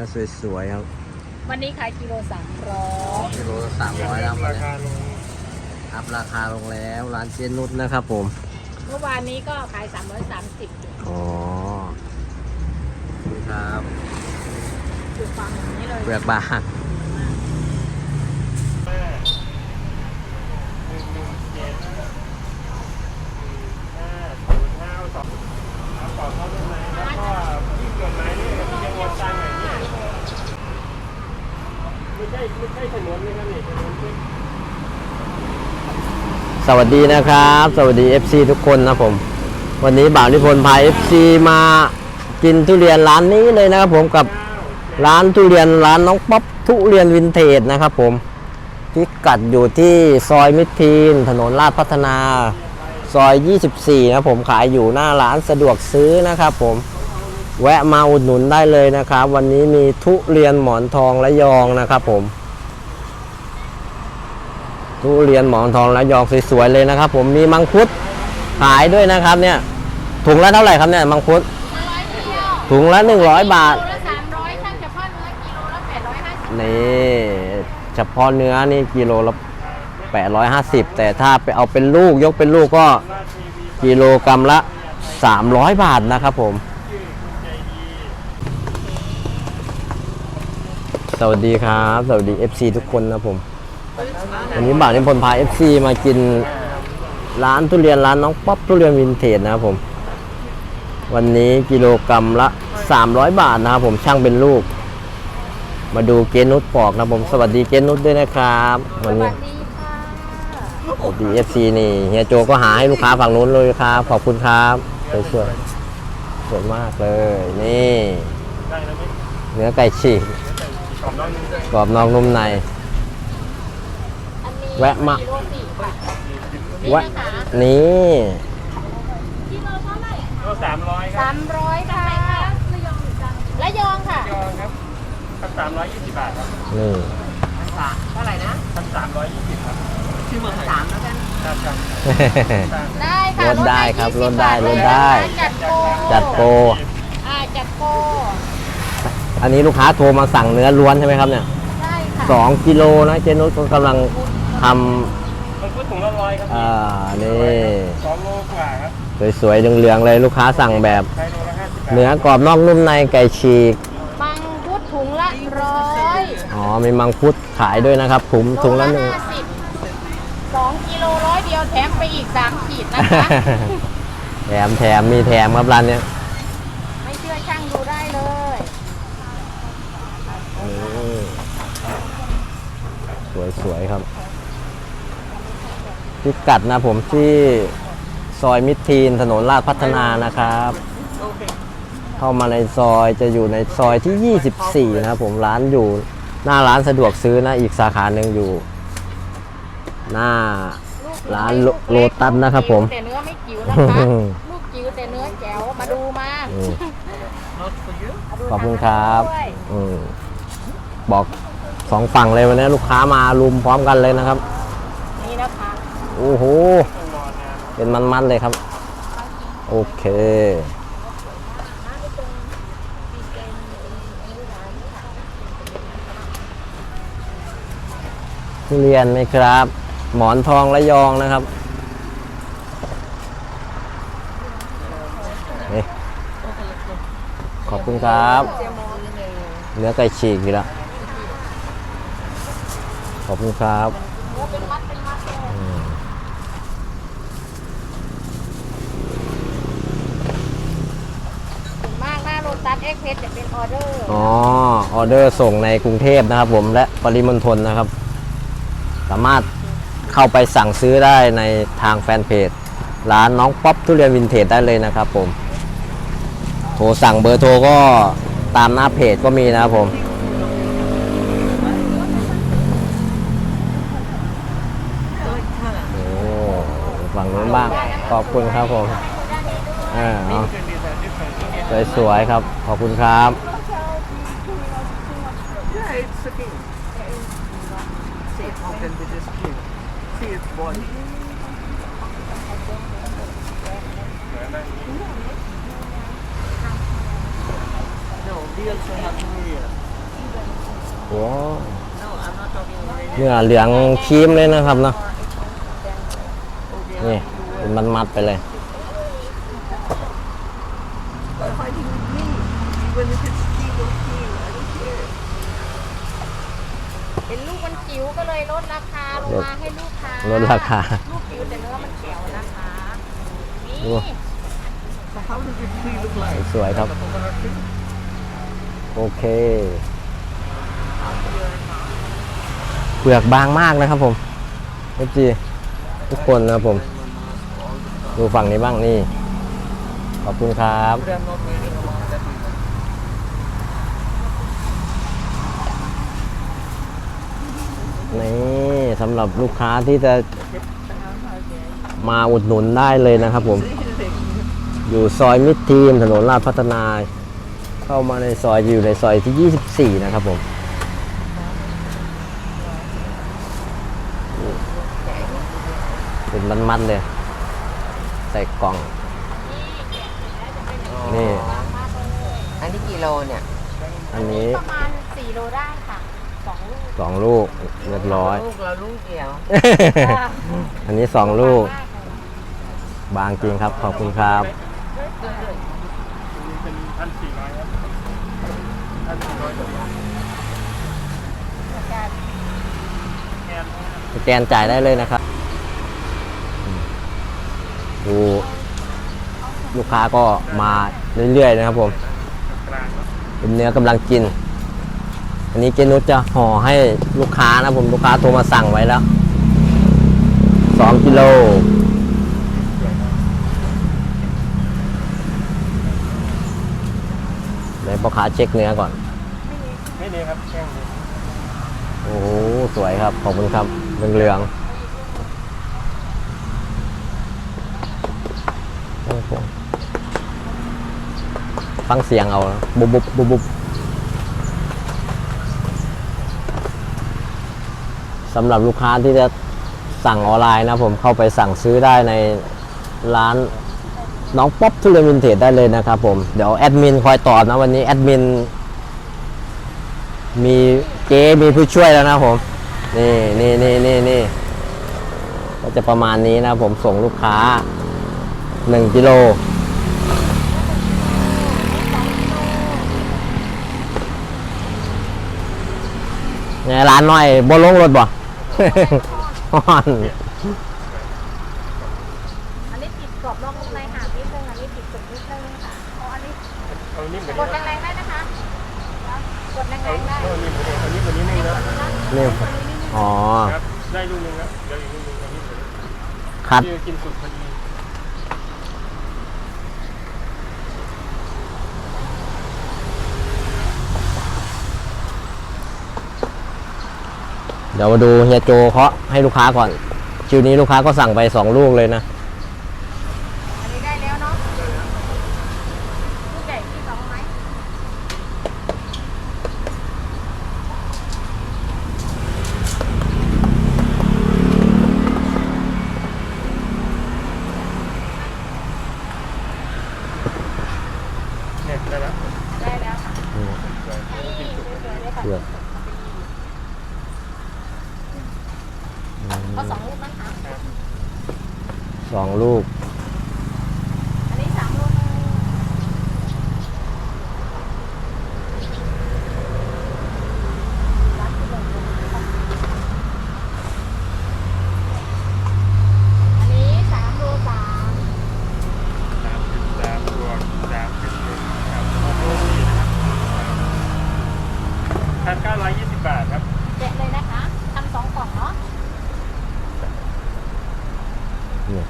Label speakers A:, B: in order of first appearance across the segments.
A: นื้อสวยๆครับ
B: วันนี้ขายกิโลสามร้อย
A: กิโลสามร้อยแล้ววัน
C: รา
A: นี้
C: คาลง
A: อัพราคาลงแล้วร้านเจนุชนะครับผม
B: เมื่อวานนี้ก็ขายสามร้อยสามสิบ
A: อ๋อนี่ครับ
B: อยู่ฝั่งนี้เลย
A: เปลือกบาง
C: หนึ่งหนึ่งเจ็ดห้าศูนย์ห้าสองเอาต่อเข้าได้ไหมแล้วก็ที่เกิดไหมเนี่ยจะวนตังไหนเนี่ยไม่ใช่ไม่ใช่ถนนเลยครับนี่ถนนเป็น
A: สวัสดีนะครับ สวัสดี FC ทุกคนนะผม วันนี้บ่าวนิพนธ์พา FC มากินทุเรียนร้านนี้เลยนะครับผมกับร้านทุเรียนร้านน้องป๊อปทุเรียนวินเทจนะครับผมพิกัดอยู่ที่ซอยมิตรทีน ถนนลาดพัฒนา ซอย 24 นะผมขายอยู่หน้าร้านสะดวกซื้อนะครับผมแวะมาอุดหนุนได้เลยนะครับ วันนี้มีทุเรียนหมอนทองและยองนะครับผม ทุเรียนหมอนทองและยองสวยๆเลยนะครับ ผมมีมังคุดขายด้วยนะครับเนี่ยถุงละเท่าไหร่ครับเนี่ยมังคุด
B: ร้อยเดียว
A: ถุงละ 100 บาท
B: กิโลละสามร้อยถ้าเฉพาะเนื้อกิโลละแปดร้อยห้าสิบ
A: นี่เฉพาะเนื้อนี่กิโลละ850 แต่ถ้าไปเอาเป็นลูกยกเป็นลูกก็กิโลกรัมละ 300 บาทนะครับผม สวัสดีครับ สวัสดี FC ทุกคนนะผม วันนี้บ่าวนิพนธ์พา FC มากินร้านทุเรียนร้านน้องป๊อปทุเรียนวินเทจนะครับผม วันนี้กิโลกรัมละ 300 บาทนะครับผมช่างเป็นลูก มาดูเกนุชปอกนะผมสวัสดีเกนุชด้วยนะครับวันนี้
B: ดีค่ะ
A: สวัสดีเอฟซีนี่เฮียโจก็หาให้ลูกค้าฝั่งนู้นเลยครับขอบคุณครับสวยสวยๆสวยมากเลยนี่ เนื้อไก่ฉีก
C: ขอบน้องนึงด้วย
A: กรอบนอกนุ่มใน
B: อันนี้
A: แวะมา
B: กิโลสี่ค่ะ
A: แวะนี่
B: กิโลเท่าไหร่
C: ก็สามร้อยครับ
B: สามร้อยค่ะระยองค่ะ
C: ยองครับพันสามร้อยยี่สิบบาทครับ
A: นี่
B: เท่าไหร่นะ
C: พันสามร้อยยี่สิบครับ
B: ชื่อเมืองสามแล้วกัน
C: ครับครับ
B: ได้ค่ะ
A: ลดได้ครับ
B: 20
A: ลดได้
B: บาท
A: ลดได้
B: จัดโปร
A: จัดโปร
B: อ่าจัดโปร
A: อันนี้ลูกค้าโทรมาสั่งเนื้อล้วนใช่ไหมครับเนี่ย
B: ใช่ค่ะ
A: สองกิโลนะเจนุชก็กำลัง ท
C: มันพูดถุงละร้อยครับำ
A: อ่านี่
C: สองโลกว่าครับ
A: สวยๆเหลืองๆเลยลูกค้าสั่งแบบ
C: ใช้โลละห้าสิบบาท
A: เนื้อกรอบนอกนุ่มในไก่ฉีก
B: มังคุดถุงละร้อย
A: อ๋อมีมังคุดขายด้วยนะครับถุงถุงละหนึ่ง
B: ห้าสิบสองกิโลร้อยเดียวแถมไปอีกสามขีดนะคะ
A: แถมแถมมีแถมครับร้านเนี้ย
B: ไม่เชื่อช่างดูได้เลย
A: สวยสวยๆครับ พิกัดนะผมที่ซอยมิตรทีนถนนลาดพัฒนานะครับ เข้ามาในซอยจะอยู่ในซอยที่ 24 นะครับผมร้านอยู่หน้าร้านสะดวกซื้อนะอีกสาขาหนึ่งอยู่ หน้าร้านโลโลตัสนะครับผม
B: แต่เนื้อไม่จิ๋วนะคะ ลูกจิ๋วแต่เนื้อแจ๋วมาดูมา
A: อืม
B: มาดู
A: ขอบคุณครับ
B: ด้วย
A: อืมบอกสองฝั่งเลยวันนี้ลูกค้ามารุมพร้อมกันเลยนะครับ
B: นี่นะคะ
A: โอ้โห เป็นมันๆเลยครับ โอเค ทุเรียนไหมครับ หมอนทองระยองนะครับนี่ขอบคุณครับ เนื้อไก่ฉีกอีกแล้วขอบคุณครับ
B: โอ้เป็นมัดเป็นมัดเลยส่วนมากห น้าโรตัสเอ็กเพสจะเป็นออเดอร์
A: อ๋อออเดอร์ส่งในกรุงเทพนะครับ ผมและปริมณฑลนะครับ สามารถเข้าไปสั่งซื้อได้ในทางแฟนเพจร้านน้องป๊อปทุเรียนวินเทจได้เลยนะครับ ผม โทรสั่งเบอร์โทรก็ตามหน้าเพจก็มีนะครับผมโอ้ฝั่งนู้นบ้างขอบคุณครับผมอ่าเอา สวยๆครับ ขอบคุณครับ
D: โอ้า
A: วเนื้อเหลืองครีมเลยนะครับเนาะนี่มันมัดไปเลย
D: even if it's kilo, kilo, I don't care.
B: เป็นลูกมันจิ๋วก็เลยลดราคาลงมาให้ลูกค้า
A: ลดราคา
B: ลูกจิ๋วแต่เนื้อมันแข็งนะคะนี่
D: So how does it tree look like?
A: สวยครับ โอเคเปลือกบางมากนะครับผมเอจีทุกคนนะครับผม ดูฝั่งนี้บ้างนี่ ขอบคุณครับ นี่สำหรับลูกค้าที่จะมาอุดหนุนได้เลยนะครับผม อยู่ซอยมิตรทีมถนนลาดพัฒนา เข้ามาในซอยจะอยู่ในซอยที่ 24 นะครับผมเป็นมันๆเลย ใส่กล่อง นี่
E: อันนี้กี่โลเนี่ย
A: อันนี้
B: ประมาณ4โลได้ค่ะ สองลูก
A: สองลูกเรียบร้อย
E: ลูกเราลูกเดียว
A: อันนี้สองลูก บางจริงครับ ขอบคุณครับ
C: เป็นพันสี่ร้อยครับพันสี่ร้อยตัวแกน
A: สแกนจ่ายได้เลยนะครับอืมดูลูกค้าก็มาเรื่อยๆนะครับผม
C: กลาง
A: เป็นเนื้อกำลังกิน อันนี้เจนุชจะห่อให้ลูกค้านะผมลูกค้าโทรมาสั่งไว้แล้วสองกิโลเดี๋ยวพ่อค้าเช็คเนื้อก่อน
C: ไม่เลยครับแข้ง
A: โอ้โหสวยครับ ขอบคุณครับเหลืองๆโอ้โหฟังเสียงเอา บุบบุบบุบบุบ สำหรับลูกค้าที่จะสั่งออนไลน์นะผมเข้าไปสั่งซื้อได้ในร้านน้องป๊อปทุเรียนวินเทจได้เลยนะครับผมเดี๋ยวแอดมินคอยตอบนะวันนี้แอดมินมีเจ๊มีผู้ช่วยแล้วนะผมนี่นี่นี่นี่นี่ก็จะประมาณนี้นะผมส่งลูกค้าหนึ่งกิโลไงร้านน้อยบ่ลงรถบ่ ฮ้อน
B: อันนี้ติดกรอบนอกนุ่มในหางนิดนึงอันนี้ติดสุกนิดนึงค่ะเอาอันนี้
C: เอานิ่มกว่าก
B: ด
C: นี้
B: แรงๆได้นะคะกดแร
C: เอา
B: งๆได้
C: เอานิ่มกว่านี้เอานิ่มกว่านี้นึงนะ
A: นี่อ๋อ
C: ครับ ได้ลูกนึงแล้วเดี๋ยวอีกลูกนึงเอานิ่มกว่านี้
A: คัด
C: ที่กินสุกพอดี
A: เดี๋ยวมาดูเฮียโจเคาะให้ลูกค้าก่อนคิวนี้ลูกค้าก็สั่งไปสองลูกเลยนะ
B: อันนี้ได้แล้วเนาะลูกใหญ่ที่สองไหม
C: เนี่ยได้แล้ว
B: ได้แล้วค่ะ
A: อืม
B: นี่สวยๆเลยค่ะ
A: เพื่อ
B: เอาสองลูกนะคะ
A: สองลูก
B: อันนี้สามลูกอันนี้สามโลสาม
C: สามสิบสามบวกสามสิบเอ็ดครับหกโลสี่นะครับพันเก้าร้อยยี่สิบบาทครับ
B: เจ็ดเลยนะคะทำสองกล่องเนาะ
A: นี่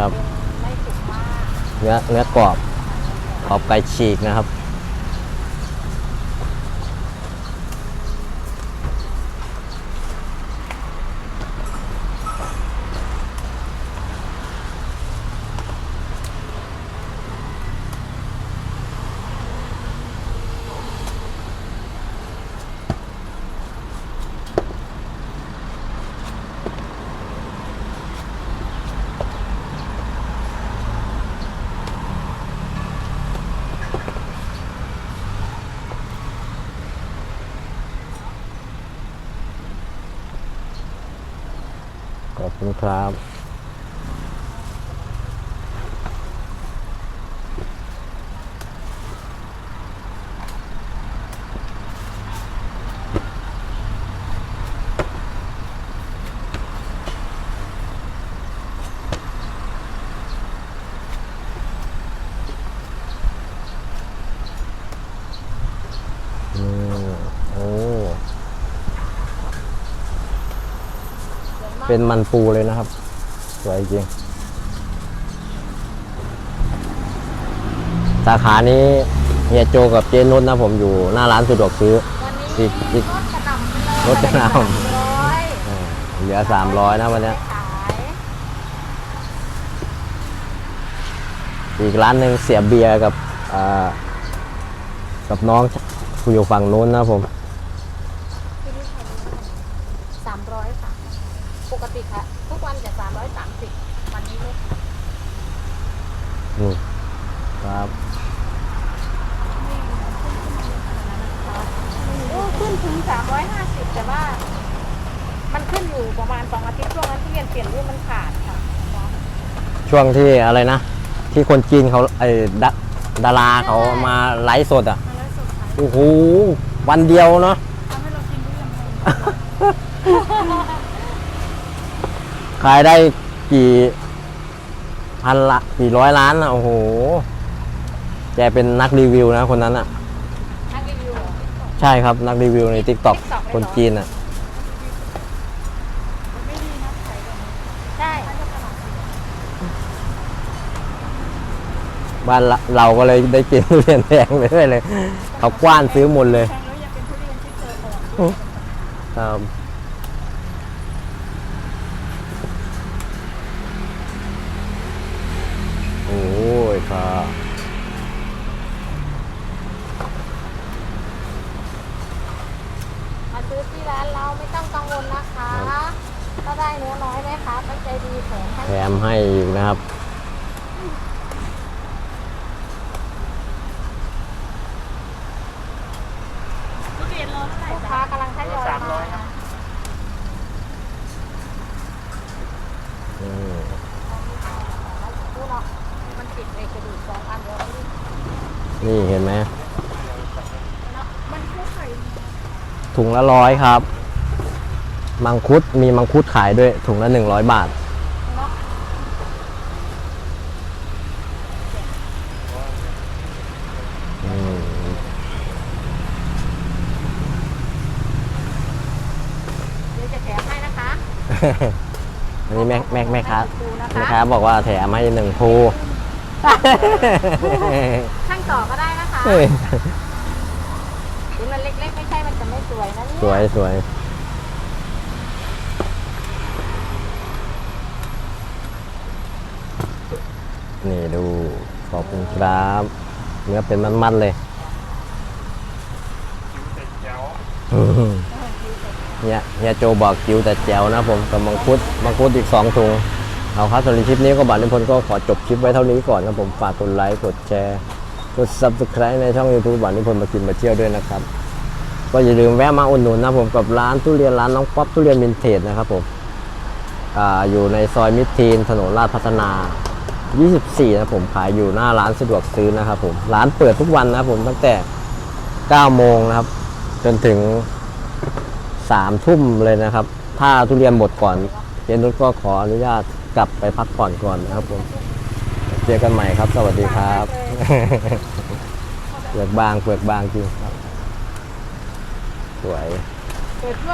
A: ครับ
B: เป็นไม่สุกมาก
A: เนื้อเนื้อกรอบกรอบไก่ฉีกนะครับ ขอบคุณครับ อืมโอ้ เป็นมันปูเลยนะครับ สวยจริง สาขานี้เฮียโจกับเจนุชนะผมอยู่หน้าร้านสะดวกซื้อ
B: วันนี้
A: อีกอีก
B: รถกระหน่ำไปเลย
A: รถกระหน่ำ
B: ร้อย
A: อ่าเหลือ300นะวันเนี้ย
B: ขาย
A: อีกร้านหนึ่งเสียเบียร์กับอ่ากับน้องอยู่ฝั่งนู้นนะผม
B: ที่นี่สามร้อยค่ะ ปกติค่ะ ทุกวันจะสามร้อยสามสิบวันนี้ลด
A: อืมครับ
B: โอ้ขึ้นถึงสามร้อยห้าสิบแต่ว่า มันขึ้นอยู่ประมาณสองอาทิตย์ช่วงนั้นที่เรียนเปลี่ยนรุ่นมันขาดค่ะ
A: ช่วงที่อะไรนะ ที่คนจีนเขาไอ้ดาดาราเขามาไลฟ์สดอะ
B: มาแล้วสุดท้าย
A: โอ้โห วันเดียวเนาะ
B: ทำให้เรากินทุเรียนแพง
A: ขายได้กี่พันละกี่ร้อยล้านอะ โอ้โห แกเป็นนักรีวิวนะคนนั้นอะ
B: นักรีวิวเหรอ
A: ใช่ครับนักรีวิวใน t ิ k t o k
B: TikTok เลยเหรอ
A: คนจีนอะ
B: ใช่
A: บ้านเราเราก็เลยได้กินทุเรียนแพงไปด้วยเลย เขากว้านซื้อหมดเลย
B: แพงแล้วยังเป็นทุเรียนที่เจอก่อน
A: ครับ ค่ะ
B: มาซื้อที่ร้านเราไม่ต้องกังวลนะคะถ้าได้เนื้อน้อยไหมคะตั้งใจดีแถมให้
A: แถมให้อีกนะครับ
B: ลูกค้ากำลังทยอยมา
A: อืม
B: ดูเนาะมันติดเอกระดูกสองอันเดียวนี่
A: นี่เห็นไหม
B: มันคู่ไข่
A: ถุง ละร้อยครับ มังคุดมีมังคุดขายด้วยถุงละหนึ่งร้อยบาท
B: เนาะ
A: อืม
B: เดี๋ยวจะแถมให้นะคะ
A: อันนี้แม่แม่แม่ค้า
B: ดูนะ
A: แม่
B: คะ
A: ค้าบอกว่าแถมให้หนึ่งภู
B: ช่างต่อก็ได้นะคะ
A: เฮ้ย
B: ถึงมันเล็กๆ ไม่ใช่มันจะ ไม่สวยนะเนี่ย
A: สวยสวยนี่ดูขอบคุณครับเนื้อเป็นมันๆเลย
C: คิ้วเสร็จแจ๋ว
A: เฮียเฮียโจบอกจิวแต่แจ๋วนะผมกับมังคุดมังคุดอีกสองถุงเอาครับสำหรับคลิปนี้ก็บาทนิพนธ์ก็ขอจบคลิปไว้เท่านี้ก่อนนะผมฝากกดไลค์กดแชร์กด subscribe ในช่อง YouTube บาทนิพนธ์มากินมาเที่ยวด้วยนะครับ ก็อย่าลืมแวะมาอุดหนุนนะผมกับร้านทุเรียนร้านน้องป๊อปทุเรียนวินเทจนะครับผมออยู่ในซอยมิตรทีนถนนลาดพัฒนา 24 นะผมขายอยู่หน้าร้านสะดวกซื้อนะครับผมร้านเปิดทุกวันนะผมตั้งแต่ 9 โมงนะครับ จนถึง 3 ทุ่มเลยนะครับ ถ้าทุเรียนหมดก่อนเจนุชก็ขออนุญาตกลับไปพักผ่อนก่อนนะครับผมเจอกันใหม่ครับ สวัสดีครับเปลือกบางเปลือกบางจริง สวย
B: เปิด